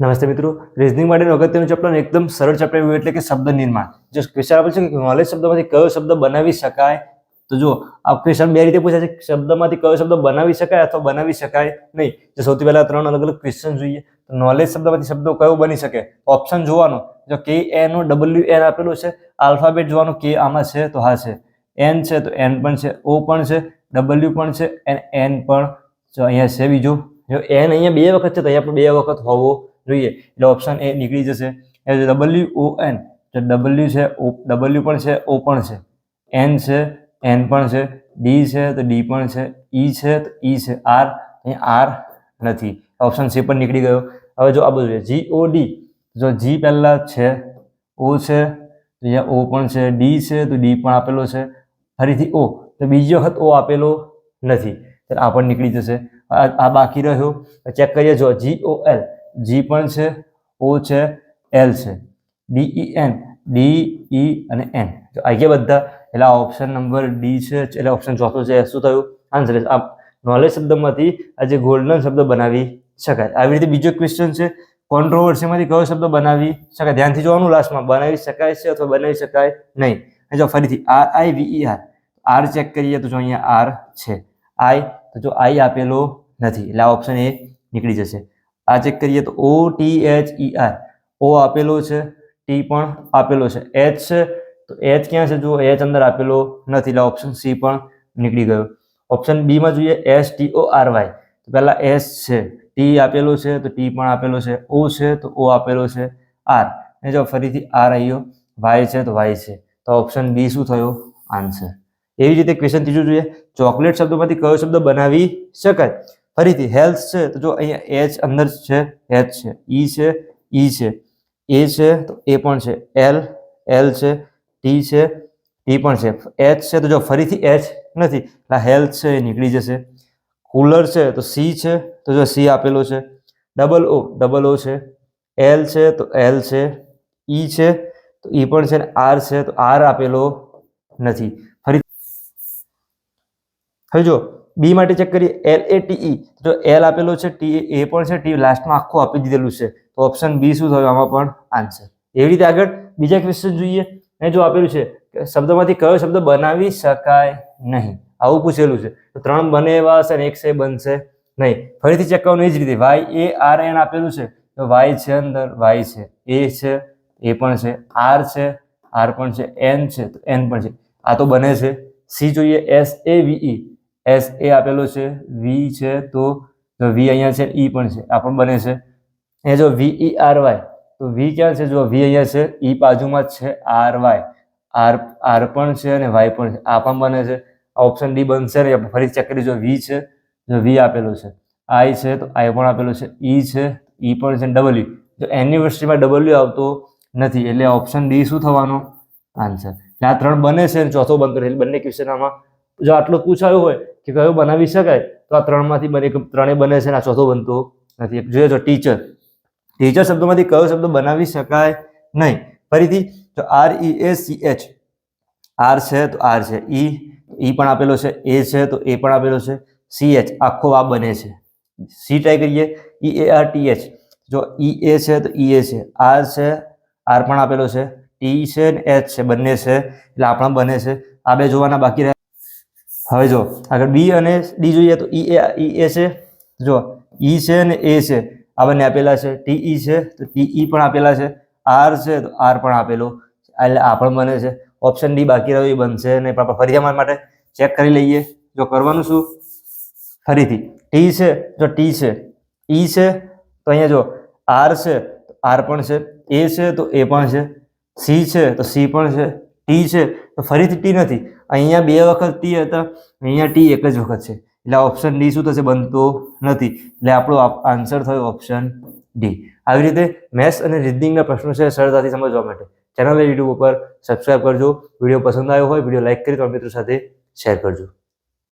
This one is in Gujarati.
નમસ્તે મિત્રો. રિઝનિંગ માટેનું અગત્યનું ચેપ્ટર એકદમ સરળ ચેપ્ટર એવું એટલે કે શબ્દ નિર્માણ. જો ક્વેશ્ચન આપેલ છે કે નોલેજ શબ્દમાંથી કયો શબ્દ બનાવી શકાય? તો જો આ ક્વેશ્ચન બે રીતે પૂછાય છે. શબ્દમાંથી કયો શબ્દ બનાવી શકાય અથવા બનાવી શકાય નહીં? જો સૌથી પહેલા ત્રણ અલગ અલગ ક્વેશ્ચન જોઈએ, તો નોલેજ શબ્દમાંથી શબ્દો કયો બની શકે? ઓપ્શન જોવાનો. જો કે એનો ડબલ્યુ એન આપેલું છે આલ્ફાબેટ જોવાનું કે આમાં છે તો હા છે. એન છે તો એન પણ છે ઓ પણ છે ડબલ્યુ પણ છે એન એન પણ. જો અહીંયા છે બીજું. જો એન અહીંયા બે વખત છે તો અહીંયા પણ બે વખત હોવો જોઈએ. એટલે ઓપ્શન એ નીકળી જશે. એ ડબલ્યુ ઓ એન તો ડબલ્યુ છે ઓ ડબલ્યુ પણ છે ઓ પણ છે. એન છે એન પણ છે. ડી છે, તો ડી પણ છે. ઈ છે, તો ઈ છે. આર અહીંયા આર નથી. ઓપ્શન સી પણ નીકળી ગયો. હવે જો આ બધું છે જી ઓ ડી જો જી પહેલાં છે ઓ છે, તો અહીંયા ઓ પણ છે. ડી છે, તો ડી પણ આપેલો છે. ફરીથી ઓ તો બીજી વખત ઓ આપેલો નથી. તો આ પણ નીકળી જશે. આ આ બાકી રહ્યો. ચેક કરીએ જો જી ઓ એલ જી પણ છે ઓ છે એલ છે. ડીઈ એન ડી ઈ અને એન તો આ ગયા બધા. એટલે આ ઓપ્શન નંબર ડી છે, એટલે ઓપ્શન ચોથો છે શું થયું? આન્સર આ નોલેજ શબ્દમાંથી આજે ગોલ્ડન શબ્દ બનાવી શકાય. આવી રીતે બીજો ક્વેશ્ચન છે કોન્ટ્રોવર્સીમાંથી કયો શબ્દ બનાવી શકાય? ધ્યાનથી જોવાનું લાસ્ટમાં બનાવી શકાય છે અથવા બનાવી શકાય નહીં? જો ફરીથી R I V E R R check કરીએ તો જો અહીંયા આર છે. આઈ તો જો આઈ આપેલો નથી. એટલે આ ઓપ્શન એ નીકળી જશે. આ ચેક કરીએ તો O T H E R O આપેલો છે ટી પણ આપેલો છે. એચ છે, તો એચ ક્યાં છે? જુઓ એચ અંદર આપેલો નથી. એટલે ઓપ્શન સી પણ નીકળી ગયો. ઓપ્શન બીમાં જોઈએ S T O R Y તો પહેલાં એસ છે ટી આપેલો છે, તો ટી પણ આપેલો છે. ઓ છે, તો ઓ આપેલો છે આર અને જો ફરીથી આર આવ્યો વાય છે, તો વાય છે. તો ઓપ્શન બી શું થયો? આન્સર એવી રીતે ક્વેશ્ચન ત્રીજું જોઈએ. ચોકલેટ શબ્દોમાંથી કયો શબ્દ બનાવી શકાય? ફરીથી હેલ્થ છે, તો જો અહીંયા એચ અંદર છે એચ છે ઈ છે ઈ છે એ છે, તો એ પણ છે એલ એલ છે ટી છે ટી પણ છે. એચ છે, તો જો ફરીથી એચ નથી, એટલે હેલ્થ છે, એ નીકળી જશે. કુલર છે, તો સી છે, તો જો સી આપેલો છે. ડબલ ઓ ડબલ ઓ છે. એલ છે, તો એલ છે. ઈ છે, તો ઈ પણ છે ને આર છે, તો આર આપેલો નથી. ફરી હવે જો બી માટે ચેક કરીએ એલ એ ટીઈ ઈ જો એલ આપેલો છે ટી એ પણ છે ટી લાસ્ટમાં આખું આપી દીધેલું છે. તો ઓપ્શન બી શું થયું? આમાં પણ આન્સર એવી રીતે આગળ બીજા ક્વેશ્ચન જોઈએ. અને જો આપેલું છે કે શબ્દમાંથી કયો શબ્દ બનાવી શકાય નહીં? આવું પૂછેલું છે. તો ત્રણ બને એવા હશે ને એક છે બનશે નહીં. ફરીથી ચેક કરવાનું એ જ રીતે. વાય એ આર એન આપેલું છે. તો વાય છે અંદર વાય છે એ છે એ પણ છે આર છે આર પણ છે એન છે, તો એન પણ છે. આ તો બને છે. સી જોઈએ એસ એ વીઈ એસ એ આપેલો છે વી છે, તો વી અહીંયા છે ઈ પણ છે, આ પણ બને છે. એ જો વી ઈ આર વાય તો વી ક્યાં છે? જો વી અહીંયા છે ઈ બાજુમાં જ છે આર વાય આર આર પણ છે અને વાય પણ છે, આ પણ બને છે. આ ઓપ્શન ડી બનશે ને ફરી ચેક કરી જો વી છે, જો વી આપેલો છે. આઈ છે, તો આઈ પણ આપેલો છે. ઈ છે ઈ પણ છે ડબલ્યુ જો એનિવર્સિટીમાં ડબલ્યુ આવતો નથી, એટલે ઓપ્શન ડી શું થવાનો? આન્સર એટલે આ ત્રણ બને છે અને ચોથો બનતો એટલે બંને ક્વેશ્ચન આમાં. જો આટલું પૂછાયું હોય કે કયો બનાવી શકાય? તો આ ત્રણમાંથી બને ત્રણેય બને છે અને આ ચોથો બનતો નથી. જોઈએ જો ટીચર ટીચર શબ્દોમાંથી કયો શબ્દ બનાવી શકાય? નહીં. ફરીથી જો R E A C H R છે તો આર છે. ઈ ઈ પણ આપેલો છે. એ છે તો એ પણ આપેલો છે. સી એચ આખો આ બને છે. સી ટ્રાય કરીએ. E A R T H જો ઈ એ છે તો ઈ એ છે. આર છે આર પણ આપેલો છે. ટી છે ને એચ છે. બંને છે. એટલે આ પણ બને છે. આ બે જોવાના બાકી રહ્યા હવે જો, આગળ બી અને ડી જોઈએ તો ઈ એ ઈ એ છે. જો, ઈ છે ને એ છે. આ બંને આપેલા છે. ટી ઈ છે, તો ટી ઈ પણ આપેલા છે. આર છે, તો આર પણ આપેલો. એટલે આ પણ બને છે. ઓપ્શન ડી બાકી રહ્યો એ બનશે ને પણ આપણે ફરી અમારા માટે ચેક કરી લઈએ. જો કરવાનું શું? ફરીથી. ટી છે, જો ટી છે. ઈ છે, તો અહીંયા જો, આર છે, તો આર પણ છે. એ છે, તો એ પણ છે. સી છે, તો સી પણ છે. ટી છે તો ફરીથી ટી નથી. અહીંયા બે વખત ટી હતા, અહીંયા ટી એક જ વખત છે. એટલે ઓપ્શન ડી શું થશે? બનતો નથી. એટલે આપણો આન્સર થયો ઓપ્શન ડી. આવી રીતે મેથ્સ અને રીડિંગના પ્રશ્નો છે, સરળતાથી સમજવા માટે. ચેનલ યુટ્યુબ ઉપર સબસ્ક્રાઇબ કરજો. વીડિયો પસંદ આવ્યો હોય, વીડિયો લાઇક કરી તમારા મિત્રો સાથે શેર કરજો.